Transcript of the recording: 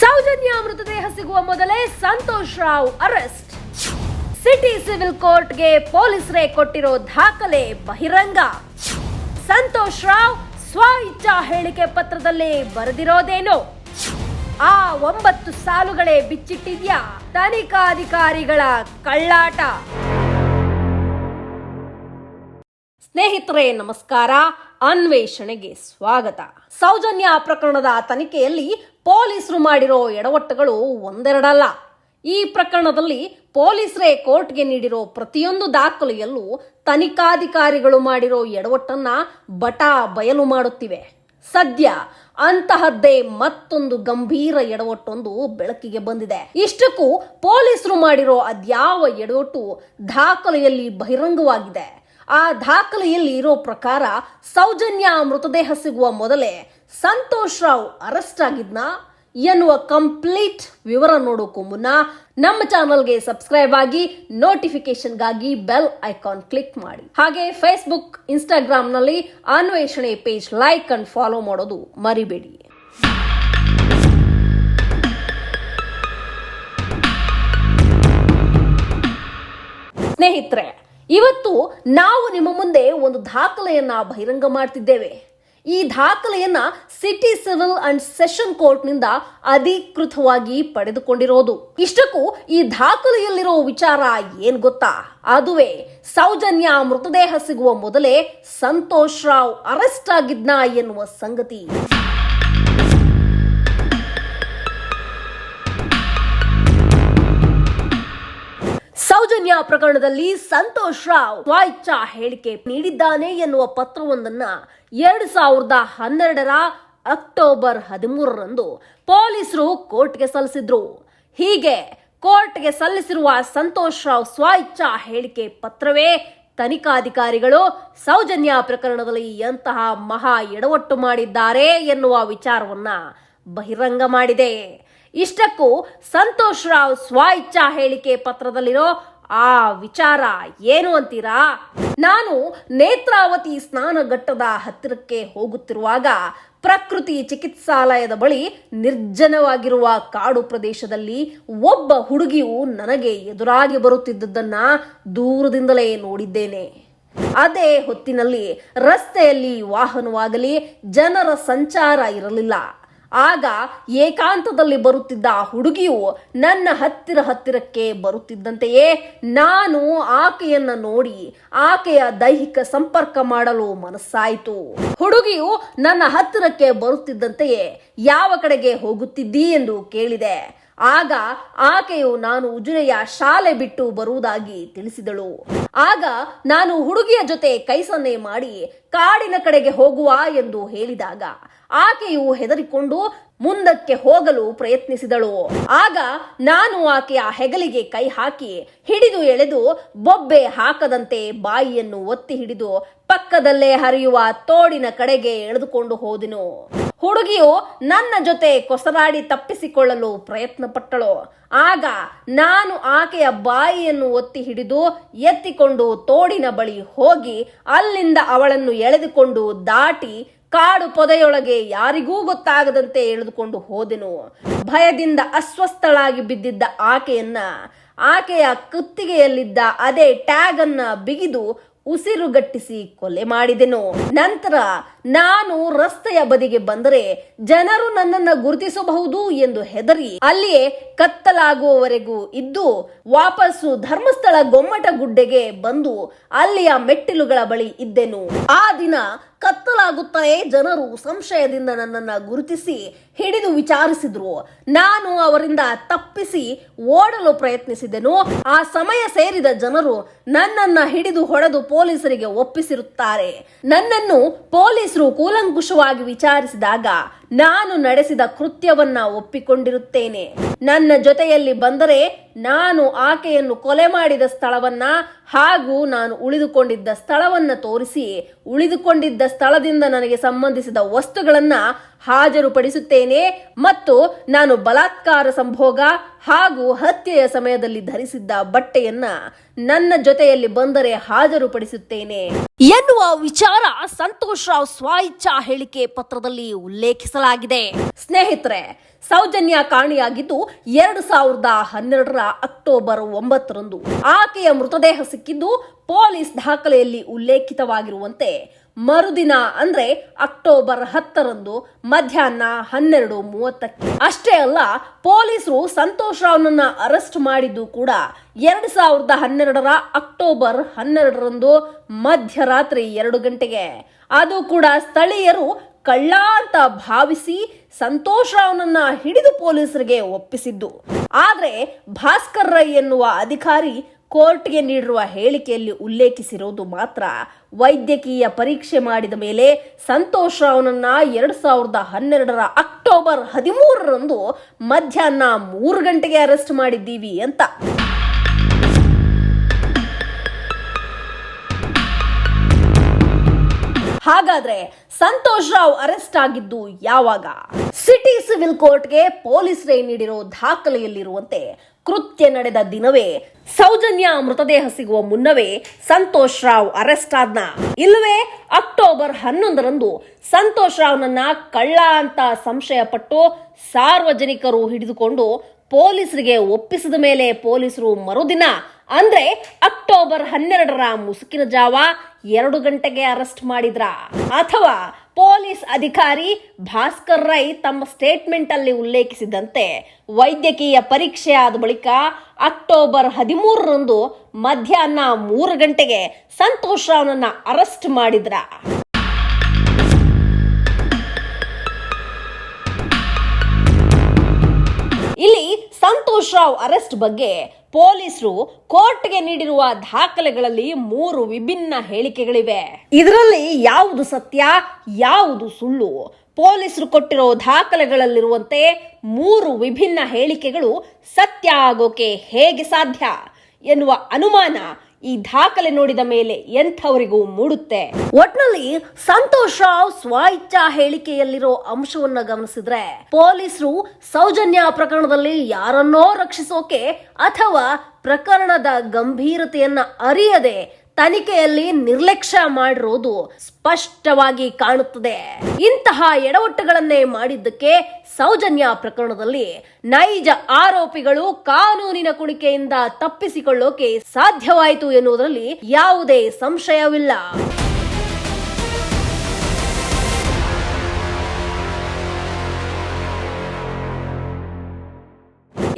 ಸೌಜನ್ಯ ಮೃತದೇಹ ಸಿಗುವ ಮೊದಲೇ Santosh Rao arrest. City civil ಕೋರ್ಟ್ಗೆ ಪೊಲೀಸರೇ ಕೊಟ್ಟಿರೋ ದಾಖಲೆ ಬಹಿರಂಗ. ಸಂತೋಷ್ ರಾವ್ ಸ್ವ ಇಚ್ಛಾ ಹೇಳಿಕೆ ಪತ್ರದಲ್ಲಿ ಬರೆದಿರೋದೇನು. ಆ ಒಂಬತ್ತು ಸಾಲುಗಳೇ ಬಿಚ್ಚಿಟ್ಟಿದ್ಯಾ ತನಿಖಾಧಿಕಾರಿಗಳ ಕಳ್ಳಾಟ. ಸ್ನೇಹಿತರೆ, ನಮಸ್ಕಾರ. ಅನ್ವೇಷಣೆಗೆ ಸ್ವಾಗತ. ಸೌಜನ್ಯ ಪ್ರಕರಣದ ತನಿಖೆಯಲ್ಲಿ ಪೊಲೀಸರು ಮಾಡಿರೋ ಎಡವಟ್ಟುಗಳು ಒಂದೆರಡಲ್ಲ. ಈ ಪ್ರಕರಣದಲ್ಲಿ ಪೊಲೀಸರೇ ಕೋರ್ಟ್ಗೆ ನೀಡಿರೋ ಪ್ರತಿಯೊಂದು ದಾಖಲೆಯಲ್ಲೂ ತನಿಖಾಧಿಕಾರಿಗಳು ಮಾಡಿರೋ ಎಡವಟ್ಟನ್ನ ಬಟ ಬಯಲು ಮಾಡುತ್ತಿವೆ. ಸದ್ಯ ಅಂತಹದ್ದೇ ಮತ್ತೊಂದು ಗಂಭೀರ ಎಡವಟ್ಟೊಂದು ಬೆಳಕಿಗೆ ಬಂದಿದೆ. ಇಷ್ಟಕ್ಕೂ ಪೊಲೀಸರು ಮಾಡಿರೋ ಅದ್ಯಾವ ಎಡವಟ್ಟು ದಾಖಲೆಯಲ್ಲಿ ಬಹಿರಂಗವಾಗಿದೆ. ಆ ದಾಖಲೆಯಲ್ಲಿ ಇರೋ ಪ್ರಕಾರ ಸೌಜನ್ಯ ಮೃತದೇಹ ಸಿಗುವ ಮೊದಲೇ ಸಂತೋಷ್ ರಾವ್ ಅರೆಸ್ಟ್ ಆಗಿದ್ನಾ. ಎನ್ನುವ ಕಂಪ್ಲೀಟ್ ವಿವರ ನೋಡೋಕ್ಕೂ ಮುನ್ನ ನಮ್ಮ ಚಾನಲ್ಗೆ ಸಬ್ಸ್ಕ್ರೈಬ್ ಆಗಿ ನೋಟಿಫಿಕೇಶನ್ಗಾಗಿ ಬೆಲ್ ಐಕಾನ್ ಕ್ಲಿಕ್ ಮಾಡಿ. ಹಾಗೆ ಫೇಸ್ಬುಕ್, ಇನ್ಸ್ಟಾಗ್ರಾಮ್ನಲ್ಲಿ ಅನ್ವೇಷಣೆ ಪೇಜ್ ಲೈಕ್ ಅಂಡ್ ಫಾಲೋ ಮಾಡೋದು ಮರಿಬೇಡಿ. ಸ್ನೇಹಿತರೆ ಇವತ್ತು ನಾವು ನಿಮ್ಮ ಮುಂದೆ ಒಂದು ದಾಖಲೆಯನ್ನ ಬಹಿರಂಗ ಮಾಡ್ತಿದ್ದೇವೆ. ಈ ದಾಖಲೆಯನ್ನ ಸಿಟಿ ಸಿವಿಲ್ ಅಂಡ್ ಸೆಷನ್ ಕೋರ್ಟ್ನಿಂದ ಅಧಿಕೃತವಾಗಿ ಪಡೆದುಕೊಂಡಿರೋದು. ಇಷ್ಟಕ್ಕೂ ಈ ದಾಖಲೆಯಲ್ಲಿರೋ ವಿಚಾರ ಏನ್ ಗೊತ್ತಾ? ಅದುವೇ ಸೌಜನ್ಯ ಮೃತದೇಹ ಸಿಗುವ ಮೊದಲೇ ಸಂತೋಷ್ ರಾವ್ ಅರೆಸ್ಟ್ ಆಗಿದ್ನಾ ಎನ್ನುವ ಸಂಗತಿ. ಸೌಜನ್ಯ ಪ್ರಕರಣದಲ್ಲಿ ಸಂತೋಷ್ ರಾವ್ ಸ್ವಾಯಿಚ್ಛಾ ಹೇಳಿಕೆ ನೀಡಿದ್ದಾನೆ ಎನ್ನುವ ಪತ್ರವೊಂದನ್ನ ಎರಡ್ ಸಾವಿರದ ಹನ್ನೆರಡರ ಅಕ್ಟೋಬರ್ ಹದಿಮೂರರಂದು ಪೊಲೀಸರು ಕೋರ್ಟ್ಗೆ ಸಲ್ಲಿಸಿದ್ರು. ಹೀಗೆ ಕೋರ್ಟ್ಗೆ ಸಲ್ಲಿಸಿರುವ ಸಂತೋಷ್ ರಾವ್ ಸ್ವಾಯಿಚ್ಛಾ ಹೇಳಿಕೆ ಪತ್ರವೇ ತನಿಖಾಧಿಕಾರಿಗಳು ಸೌಜನ್ಯ ಪ್ರಕರಣದಲ್ಲಿ ಎಂತಹ ಮಹಾ ಎಡವಟ್ಟು ಮಾಡಿದ್ದಾರೆ ಎನ್ನುವ ವಿಚಾರವನ್ನ ಬಹಿರಂಗ ಮಾಡಿದೆ. ಇಷ್ಟಕ್ಕೂ ಸಂತೋಷ್ ರಾವ್ ಸ್ವ ಹೇಳಿಕೆ ಪತ್ರದಲ್ಲಿರೋ ಆ ವಿಚಾರ ಏನು ಅಂತೀರಾ? ನಾನು ನೇತ್ರಾವತಿ ಸ್ನಾನಘಟ್ಟದ ಹತ್ತಿರಕ್ಕೆ ಹೋಗುತ್ತಿರುವಾಗ ಪ್ರಕೃತಿ ಚಿಕಿತ್ಸಾಲಯದ ಬಳಿ ನಿರ್ಜನವಾಗಿರುವ ಕಾಡು ಪ್ರದೇಶದಲ್ಲಿ ಒಬ್ಬ ಹುಡುಗಿಯು ನನಗೆ ಎದುರಾಗಿ ಬರುತ್ತಿದ್ದುದನ್ನ ದೂರದಿಂದಲೇ ನೋಡಿದ್ದೇನೆ. ಅದೇ ಹೊತ್ತಿನಲ್ಲಿ ರಸ್ತೆಯಲ್ಲಿ ವಾಹನವಾಗಲಿ ಜನರ ಸಂಚಾರ ಇರಲಿಲ್ಲ. ಆಗ ಏಕಾಂತದಲ್ಲಿ ಬರುತ್ತಿದ್ದ ಆ ಹುಡುಗಿಯು ನನ್ನ ಹತ್ತಿರ ಹತ್ತಿರಕ್ಕೆ ಬರುತ್ತಿದ್ದಂತೆಯೇ ನಾನು ಆಕೆಯನ್ನು ನೋಡಿ ಆಕೆಯ ದೈಹಿಕ ಸಂಪರ್ಕ ಮಾಡಲು ಮನಸ್ಸಾಯಿತು. ಹುಡುಗಿಯು ನನ್ನ ಹತ್ತಿರಕ್ಕೆ ಬರುತ್ತಿದ್ದಂತೆಯೇ ಯಾವ ಕಡೆಗೆ ಹೋಗುತ್ತಿದ್ದೀ ಎಂದು ಕೇಳಿದೆ. ಆಗ ಆಕೆಯು ನಾನು ಉಜುರೆಯ ಶಾಲೆ ಬಿಟ್ಟು ಬರುವುದಾಗಿ ತಿಳಿಸಿದಳು. ಆಗ ನಾನು ಹುಡುಗಿಯ ಜೊತೆ ಕೈ ಸನ್ನೆ ಮಾಡಿ ಕಾಡಿನ ಕಡೆಗೆ ಹೋಗುವ ಎಂದು ಹೇಳಿದಾಗ ಆಕೆಯು ಹೆದರಿಕೊಂಡು ಮುಂದಕ್ಕೆ ಹೋಗಲು ಪ್ರಯತ್ನಿಸಿದಳು. ಆಗ ನಾನು ಆಕೆಯ ಹೆಗಲಿಗೆ ಕೈ ಹಾಕಿ ಹಿಡಿದು ಎಳೆದು ಬೊಬ್ಬೆ ಹಾಕದಂತೆ ಬಾಯಿಯನ್ನು ಒತ್ತಿ ಹಿಡಿದು ಪಕ್ಕದಲ್ಲೇ ಹರಿಯುವ ತೋಡಿನ ಕಡೆಗೆ ಎಳೆದುಕೊಂಡು ಹೋದೆನು. ಹುಡುಗಿಯು ನನ್ನ ಜೊತೆ ಕೊಸರಾಡಿ ತಪ್ಪಿಸಿಕೊಳ್ಳಲು ಪ್ರಯತ್ನಪಟ್ಟಳು. ಆಗ ನಾನು ಆಕೆಯ ಬಾಯಿಯನ್ನು ಒತ್ತಿ ಹಿಡಿದು ಎತ್ತಿಕೊಂಡು ತೋಡಿನ ಬಳಿ ಹೋಗಿ ಅಲ್ಲಿಂದ ಅವಳನ್ನು ಎಳೆದುಕೊಂಡು ದಾಟಿ ಕಾಡು ಪೊದೆಯೊಳಗೆ ಯಾರಿಗೂ ಗೊತ್ತಾಗದಂತೆ ಎಳೆದುಕೊಂಡು ಹೋದೆನು. ಭಯದಿಂದ ಅಸ್ವಸ್ಥಳಾಗಿ ಬಿದ್ದಿದ್ದ ಆಕೆಯನ್ನ, ಆಕೆಯ ಕುತ್ತಿಗೆಯಲ್ಲಿದ್ದ ಅದೇ ಟ್ಯಾಗ್ ಅನ್ನ ಬಿಗಿದು ಉಸಿರುಗಟ್ಟಿಸಿ ಕೊಲೆ ಮಾಡಿದೆನು. ನಂತರ ನಾನು ರಸ್ತೆಯ ಬದಿಗೆ ಬಂದರೆ ಜನರು ನನ್ನನ್ನು ಗುರುತಿಸಬಹುದು ಎಂದು ಹೆದರಿ ಅಲ್ಲಿಯೇ ಕತ್ತಲಾಗುವವರೆಗೂ ಇದ್ದು ವಾಪಸ್ಸು ಧರ್ಮಸ್ಥಳ ಗೊಮ್ಮಟ ಗುಡ್ಡೆಗೆ ಬಂದು ಅಲ್ಲಿಯ ಮೆಟ್ಟಿಲುಗಳ ಬಳಿ ಇದ್ದೆನು. ಆ ದಿನ ಕತ್ತಲಾಗುತ್ತಲೇ ಜನರು ಸಂಶಯದಿಂದ ನನ್ನನ್ನು ಗುರುತಿಸಿ ಹಿಡಿದು ವಿಚಾರಿಸಿದ್ರು. ನಾನು ಅವರಿಂದ ತಪ್ಪಿಸಿ ಓಡಲು ಪ್ರಯತ್ನಿಸಿದೆನು. ಆ ಸಮಯ ಸೇರಿದ ಜನರು ನನ್ನನ್ನ ಹಿಡಿದು ಹೊಡೆದು ಪೊಲೀಸರಿಗೆ ಒಪ್ಪಿಸಿರುತ್ತಾರೆ. ನನ್ನನ್ನು ಪೊಲೀಸರು ಕೂಲಂಕುಷವಾಗಿ ವಿಚಾರಿಸಿದಾಗ ನಾನು ನಡೆಸಿದ ಕೃತ್ಯವನ್ನ ಒಪ್ಪಿಕೊಂಡಿರುತ್ತೇನೆ. ನನ್ನ ಜೊತೆಯಲ್ಲಿ ಬಂದರೆ ನಾನು ಆಕೆಯನ್ನು ಕೊಲೆ ಮಾಡಿದ ಸ್ಥಳವನ್ನ ಹಾಗೂ ನಾನು ಉಳಿದುಕೊಂಡಿದ್ದ ಸ್ಥಳವನ್ನ ತೋರಿಸಿ ಉಳಿದುಕೊಂಡಿದ್ದ ಸ್ಥಳದಿಂದ ನನಗೆ ಸಂಬಂಧಿಸಿದ ವಸ್ತುಗಳನ್ನ ಹಾಜರುಪಡಿಸುತ್ತೇನೆ ಮತ್ತು ನಾನು ಬಲಾತ್ಕಾರ ಸಂಭೋಗ ಹಾಗೂ ಹತ್ಯೆಯ ಸಮಯದಲ್ಲಿ ಧರಿಸಿದ್ದ ಬಟ್ಟೆಯನ್ನ ನನ್ನ ಜೊತೆಯಲ್ಲಿ ಬಂದರೆ ಹಾಜರುಪಡಿಸುತ್ತೇನೆ. ಎನ್ನುವ ವಿಚಾರ ಸಂತೋಷ್ ರಾವ್ ಸ್ವಇಚ್ಛಾ ಹೇಳಿಕೆ ಪತ್ರದಲ್ಲಿ ಉಲ್ಲೇಖಿಸಲಾಗಿದೆ. ಸ್ನೇಹಿತರೆ, ಸೌಜನ್ಯ ಕಾಣಿಯಾಗಿದ್ದು ಎರಡು ಸಾವಿರದ ಹನ್ನೆರಡರ ಅಕ್ಟೋಬರ್ ಒಂಬತ್ತರಂದು ಆಕೆಯ ಮೃತದೇಹ ಸಿಕ್ಕಿದ್ದು ಪೊಲೀಸ್ ದಾಖಲೆಯಲ್ಲಿ ಉಲ್ಲೇಖಿತವಾಗಿರುವಂತೆ ಮರುದಿನ ಅಂದ್ರೆ ಅಕ್ಟೋಬರ್ ಹತ್ತರಂದು ಮಧ್ಯಾಹ್ನ ಹನ್ನೆರಡು ಮೂವತ್ತಕ್ಕೆ. ಅಷ್ಟೇ ಅಲ್ಲ, ಪೊಲೀಸರು ಸಂತೋಷ್ ರಾವ್ನನ್ನ ಅರೆಸ್ಟ್ ಮಾಡಿದ್ದು ಕೂಡ ಎರಡ್ ಸಾವಿರದ ಹನ್ನೆರಡರ ಅಕ್ಟೋಬರ್ ಹನ್ನೆರಡರಂದು ಮಧ್ಯರಾತ್ರಿ ಎರಡು ಗಂಟೆಗೆ. ಅದು ಕೂಡ ಸ್ಥಳೀಯರು ಕಳ್ಳ ಅಂತ ಭಾವಿಸಿ ಸಂತೋಷ್ ರಾವ್ನನ್ನ ಹಿಡಿದು ಪೊಲೀಸರಿಗೆ ಒಪ್ಪಿಸಿದ್ದು. ಆದ್ರೆ ಭಾಸ್ಕರ್ ರೈ ಎನ್ನುವ ಅಧಿಕಾರಿ ಕೋರ್ಟ್ಗೆ ನೀಡಿರುವ ಹೇಳಿಕೆಯಲ್ಲಿ ಉಲ್ಲೇಖಿಸಿರುವುದು ಮಾತ್ರ. ವೈದ್ಯಕೀಯ ಪರೀಕ್ಷೆ ಮಾಡಿದ ಮೇಲೆ ಸಂತೋಷ್ ರಾವ್ನನ್ನ ಎರಡು ಸಾವಿರದ ಹನ್ನೆರಡರ ಅಕ್ಟೋಬರ್ ಹದಿಮೂರರಂದು ಮಧ್ಯಾಹ್ನ ಮೂರು ಗಂಟೆಗೆ ಅರೆಸ್ಟ್ ಮಾಡಿದ್ದೀವಿ ಅಂತ. ಹಾಗಾದ್ರೆ ಸಂತೋಷ್ ರಾವ್ ಅರೆಸ್ಟ್ ಆಗಿದ್ದು ಯಾವಾಗ? ಸಿಟಿ ಸಿವಿಲ್ ಕೋರ್ಟ್ಗೆ ಪೊಲೀಸರೇ ನೀಡಿರೋ ದಾಖಲೆಯಲ್ಲಿರುವಂತೆ ಕೃತ್ಯ ನಡೆದ ದಿನವೇ ಸೌಜನ್ಯ ಮೃತದೇಹ ಸಿಗುವ ಮುನ್ನವೇ ಸಂತೋಷ್ ರಾವ್ ಅರೆಸ್ಟ್ ಆದ್ನ. ಇಲ್ಲವೇ, ಅಕ್ಟೋಬರ್ ಹನ್ನೊಂದರಂದು ಸಂತೋಷ್ ರಾವ್ನನ್ನ ಕಳ್ಳ ಅಂತ ಸಂಶಯ ಪಟ್ಟು ಸಾರ್ವಜನಿಕರು ಹಿಡಿದುಕೊಂಡು ಪೊಲೀಸರಿಗೆ ಒಪ್ಪಿಸಿದ ಮೇಲೆ ಪೊಲೀಸರು ಮರುದಿನ ಅಂದ್ರೆ ಅಕ್ಟೋಬರ್ ಹನ್ನೆರಡರ ಮುಸುಕಿನ ಜಾವ ಎರಡು ಗಂಟೆಗೆ ಅರೆಸ್ಟ್ ಮಾಡಿದ್ರ? ಅಥವಾ ಪೊಲೀಸ್ ಅಧಿಕಾರಿ ಭಾಸ್ಕರ್ ರೈ ತಮ್ಮ ಸ್ಟೇಟ್ಮೆಂಟ್ ಅಲ್ಲಿ ಉಲ್ಲೇಖಿಸಿದಂತೆ ವೈದ್ಯಕೀಯ ಪರೀಕ್ಷೆ ಆದ ಬಳಿಕ ಅಕ್ಟೋಬರ್ ಹದಿಮೂರರಂದು ಮಧ್ಯಾಹ್ನ ಮೂರು ಗಂಟೆಗೆ ಸಂತೋಷ್ ರಾವ್ನನ್ನ ಅರೆಸ್ಟ್ ಮಾಡಿದ್ರ? ಸಂತೋಷ್ ರಾವ್ ಅರೆಸ್ಟ್ ಬಗ್ಗೆ ಪೊಲೀಸರು ಕೋರ್ಟ್ಗೆ ನೀಡಿರುವ ದಾಖಲೆಗಳಲ್ಲಿ ಮೂರು ವಿಭಿನ್ನ ಹೇಳಿಕೆಗಳಿವೆ. ಇದರಲ್ಲಿ ಯಾವುದು ಸತ್ಯ, ಯಾವುದು ಸುಳ್ಳು? ಪೊಲೀಸರು ಕೊಟ್ಟಿರೋ ದಾಖಲೆಗಳಲ್ಲಿರುವಂತೆ ಮೂರು ವಿಭಿನ್ನ ಹೇಳಿಕೆಗಳು ಸತ್ಯ ಆಗೋಕೆ ಹೇಗೆ ಸಾಧ್ಯ ಎನ್ನುವ ಅನುಮಾನ ಈ ದಾಖಲೆ ನೋಡಿದ ಮೇಲೆ ಎಂಥವರಿಗೂ ಮೂಡುತ್ತೆ. ಒಟ್ನಲ್ಲಿ ಸಂತೋಷ್ ರಾವ್ ಸ್ವಇಚ್ಛಾ ಹೇಳಿಕೆಯಲ್ಲಿರೋ ಅಂಶವನ್ನ ಗಮನಿಸಿದ್ರೆ ಪೊಲೀಸರು ಸೌಜನ್ಯ ಪ್ರಕರಣದಲ್ಲಿ ಯಾರನ್ನೋ ರಕ್ಷಿಸೋಕೆ ಅಥವಾ ಪ್ರಕರಣದ ಗಂಭೀರತೆಯನ್ನ ಅರಿಯದೆ ತನಿಖೆಯಲ್ಲಿ ನಿರ್ಲಕ್ಷ್ಯ ಮಾಡಿರೋದು ಸ್ಪಷ್ಟವಾಗಿ ಕಾಣುತ್ತದೆ. ಇಂತಹ ಎಡವಟ್ಟುಗಳನ್ನೇ ಮಾಡಿದ್ದಕ್ಕೆ ಸೌಜನ್ಯ ಪ್ರಕರಣದಲ್ಲಿ ನೈಜ ಆರೋಪಿಗಳು ಕಾನೂನಿನ ಕುಣಿಕೆಯಿಂದ ತಪ್ಪಿಸಿಕೊಳ್ಳೋಕೆ ಸಾಧ್ಯವಾಯಿತು ಎನ್ನುವುದರಲ್ಲಿ ಯಾವುದೇ ಸಂಶಯವಿಲ್ಲ.